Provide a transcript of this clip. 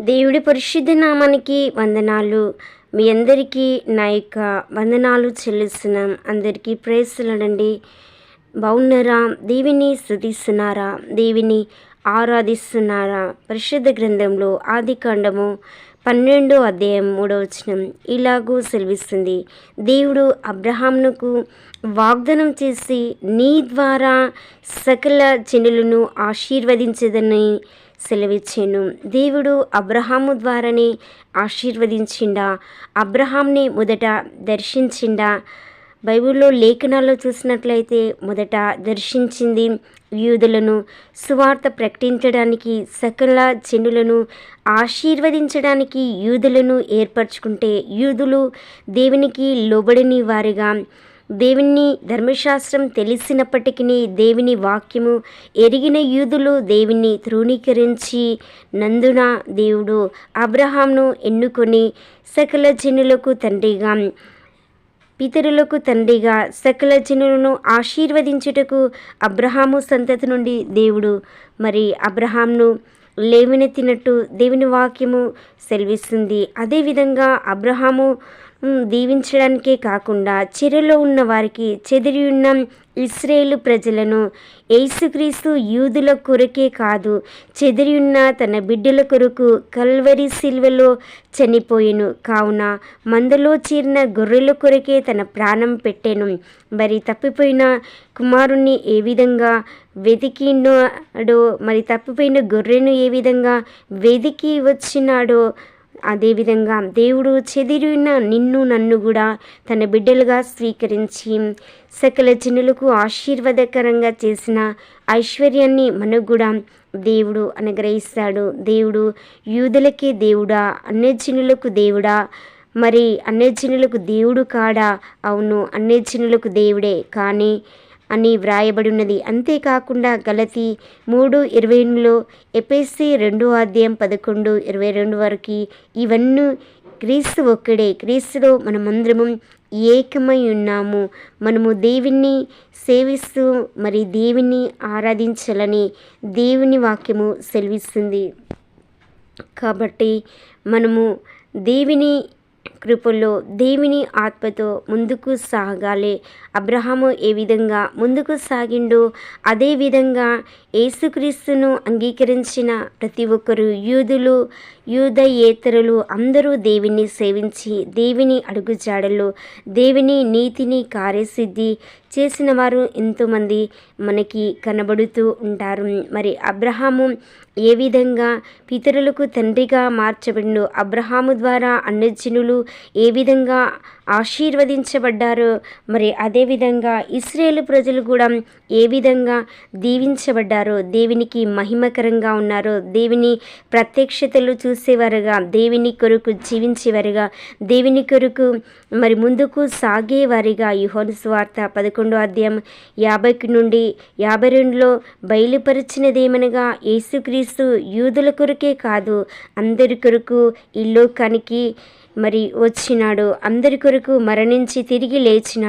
దేవుడి పరిశుద్ధ నామానికి వందనాలు. మీ అందరికీ నా యొక్క వందనాలు చెల్లిస్తున్నాం. అందరికీ ప్రేసులనండి బాగున్నారా? దేవిని స్థుతిస్తున్నారా? దేవిని ఆరాధిస్తున్నారా? పరిశుద్ధ గ్రంథంలో ఆది కాండము పన్నెండో అధ్యాయం మూడో వచనం. ఇలాగూ సెలవిస్తుంది. దేవుడు అబ్రహాంనుకు వాగ్దానం చేసి నీ ద్వారా సకల జనులను ఆశీర్వదించదని సెలవిచ్చాను. దేవుడు అబ్రహాము ద్వారానే ఆశీర్వదించిండా? అబ్రహాంని మొదట దర్శించిండా? బైబిల్లో లేఖనాల్లో చూసినట్లయితే మొదట దర్శించింది యూదులను సువార్త ప్రకటించడానికి సకల జనులను ఆశీర్వదించడానికి యూదులను ఏర్పరచుకుంటే యూదులు దేవునికి లోబడిని వారిగా. దేవుని ధర్మశాస్త్రం తెలిసినప్పటికీ దేవుని వాక్యము ఎరిగిన యూదులు దేవుని ధృవీకరించి నందున దేవుడు అబ్రహాంను ఎన్నుకొని సకల జనులకు తండ్రిగా. పితరులకు తండ్రిగా సకల జనులను ఆశీర్వదించుటకు అబ్రహాము సంతతి నుండి దేవుడు. మరి అబ్రహాంను లేవనెత్తినట్టు దేవుని వాక్యము సెలవిస్తుంది. అదేవిధంగా అబ్రహాము దీవించడానికే కాకుండా చెరలో ఉన్న వారికి చెదిరి ఉన్న ఇస్రేలు ప్రజలను యేసుక్రీస్తు యూదుల కొరకే కాదు చెదిరియున్న తన బిడ్డల కొరకు కల్వరి సిల్వలో చనిపోయెను. కావున మందలో చేరిన గొర్రెల కొరకే తన ప్రాణం పెట్టెను. మరి తప్పిపోయిన కుమారుణ్ణి ఏ విధంగా వెతికినాడో మరి తప్పిపోయిన గొర్రెను ఏ విధంగా వెతికి వచ్చినాడో అదేవిధంగా దేవుడు చెదిరిన నిన్ను నన్ను కూడా తన బిడ్డలుగా స్వీకరించి సకల జనులకు ఆశీర్వాదకరంగా చేసిన ఐశ్వర్యాన్ని మనకు కూడా దేవుడు అనుగ్రహిస్తాడు. దేవుడు యూదులకే దేవుడా అన్యజనులకు దేవుడా మరి అన్యజనులకు దేవుడు కాడా? అవును అన్యజనులకు దేవుడే. కానీ అని వ్రాయబడి ఉన్నది అంతేకాకుండా గలతి మూడు ఇరవై ఎనిమిదిలో ఎపిఎస్సి రెండు అధ్యాయం పదకొండు ఇరవై రెండు వరకు ఇవన్నీ క్రీస్తు ఒక్కడే. క్రీస్తులో మనమందరము ఏకమై ఉన్నాము. మనము దేవుణ్ణి సేవిస్తూ మరి దేవుని ఆరాధించాలని దేవుని వాక్యము సెలవిస్తుంది. కాబట్టి మనము దేవుని కృపలో దేవుని ఆత్మతో ముందుకు సాగాలి. అబ్రహాము ఏ విధంగా ముందుకు సాగిండో అదేవిధంగా యేసుక్రీస్తును అంగీకరించిన ప్రతి ఒక్కరు యూదులు యూదయేతరులు అందరూ దేవుని సేవించి దేవుని అడుగుజాడల్లో దేవుని నీతిని కార్యసిద్ధి చేసిన వారు ఎంతోమంది మనకి కనబడుతూ ఉంటారు. మరి అబ్రహాము ఏ విధంగా పితరులకు తండ్రిగా మార్చబడిను అబ్రహాము ద్వారా అన్నజనులు ఏ విధంగా ఆశీర్వదించబడ్డారో మరి అదేవిధంగా ఇస్రేల్ ప్రజలు కూడా ఏ విధంగా దీవించబడ్డారో దేవునికి మహిమకరంగా ఉన్నారో దేవుని ప్రత్యక్షతలు చూసేవారుగా దేవుని కొరకు జీవించేవారుగా దేవుని కొరకు మరి ముందుకు సాగేవారిగా యుహోన్ స్వార్థ పదకొండో అధ్యాయం యాభైకి నుండి యాభై రెండులో బయలుపరిచినదేమనగా యేసుక్రీస్తు యూదుల కొరకే కాదు అందరి కొరకు ఈ లోకానికి మరి వచ్చినాడు. అందరి కొరకు మరణించి తిరిగి లేచినాడు.